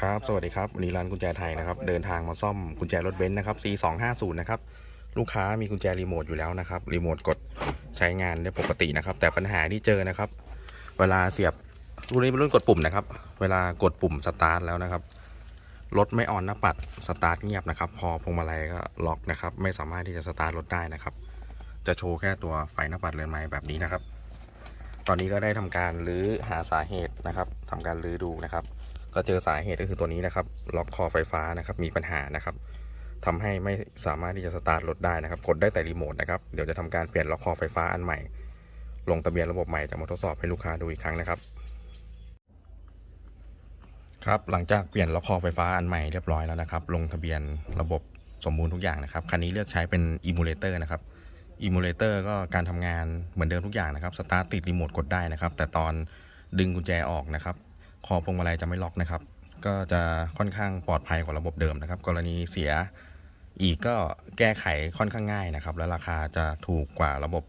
ครับ สวัสดีครับ วันนี้ร้านกุญแจไทยนะครับ เดินทางมาซ่อมกุญแจรถเบนซ์นะครับ C250 นะครับ ลูกค้ามีกุญแจรีโมทอยู่แล้วนะครับ รีโมทกดใช้งานได้ปกตินะครับ แต่ปัญหาที่เจอนะครับ เวลาเสียบรุ่นนี้เป็นรุ่นกดปุ่มนะครับ เวลากดปุ่มสตาร์ทแล้วนะครับ รถไม่ออนหน้าปัด สตาร์ทเงียบนะครับ พอพวงมาลัยก็ล็อกนะครับ ไม่สามารถที่จะสตาร์ทรถได้นะครับ จะโชว์แค่ตัวไฟหน้าปัดเรือนไม้แบบนี้นะครับ ตอนนี้ก็ได้ทำการรื้อหาสาเหตุนะครับทำการรื้อดูนะครับ ก็เจอสาเหตุก็คือตัวนี้นะครับ ล็อกคอไฟฟ้านะครับมีปัญหานะครับทำให้ไม่สามารถที่จะสตาร์ทรถได้นะครับ กดได้แต่รีโมทนะครับเดี๋ยวจะทำการเปลี่ยนล็อกคอไฟฟ้าอันใหม่ ลงทะเบียนระบบใหม่จะมาทดสอบให้ลูกค้าดูอีกครั้งนะครับครับหลังจากเปลี่ยนล็อกคอไฟฟ้าอันใหม่เรียบร้อยแล้วนะครับ ลงทะเบียนระบบสมบูรณ์ทุกอย่างนะครับ คันนี้เลือกใช้เป็นอิมูเลเตอร์นะครับอิมูเลเตอร์ก็การทำงานเหมือนเดิมทุกอย่างนะครับ สตาร์ทติดรีโมทกดได้นะครับ แต่ตอนดึงกุญแจออกนะครับ คอพวงมาลัยจะไม่ล็อกนะครับ ก็จะค่อนข้างปลอดภัยกว่าระบบเดิมนะครับ กรณีเสียอีกก็แก้ไขค่อนข้างง่ายนะครับ และราคาจะถูกกว่าระบบ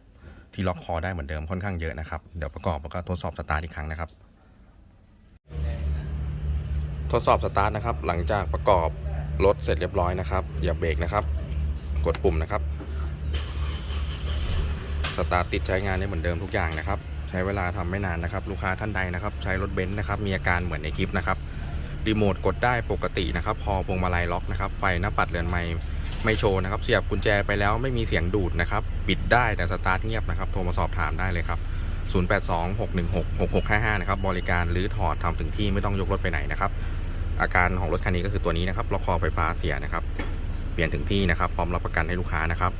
ที่ล็อกคอได้เหมือนเดิมค่อนข้างเยอะนะครับ เดี๋ยวประกอบแล้วก็ทดสอบสตาร์ทอีกครั้งนะครับ ทดสอบสตาร์ทนะครับ หลังจากประกอบรถเสร็จเรียบร้อยนะครับอย่าเบรกนะครับ กดปุ่มนะครับ สตาร์ทติดใช้งานได้เหมือนเดิมทุกอย่างนะครับ ใช้เวลาทำไม่นานนะครับ ลูกค้าท่านใดนะครับ ใช้รถเบนซ์นะครับมีอาการเหมือนในคลิปนะครับรีโมทกดได้ปกตินะครับ พอพวงมาลัยล็อกนะครับ ไฟหน้าปัดเรือนไม่ไม่โชว์นะครับ เสียบกุญแจไปแล้วไม่มีเสียงดูดนะครับ ปิดได้แต่สตาร์ทเงียบนะครับ โทรมาสอบถามได้เลยครับ 0826166655 นะครับ บริการรื้อถอดทำถึงที่ไม่ต้องยกรถไปไหนนะครับ อาการของรถคันนี้ก็คือตัวนี้นะครับล็อกคอไฟฟ้าเสียนะครับ เปลี่ยนถึงที่นะครับ พร้อมรับประกันให้ลูกค้านะครับ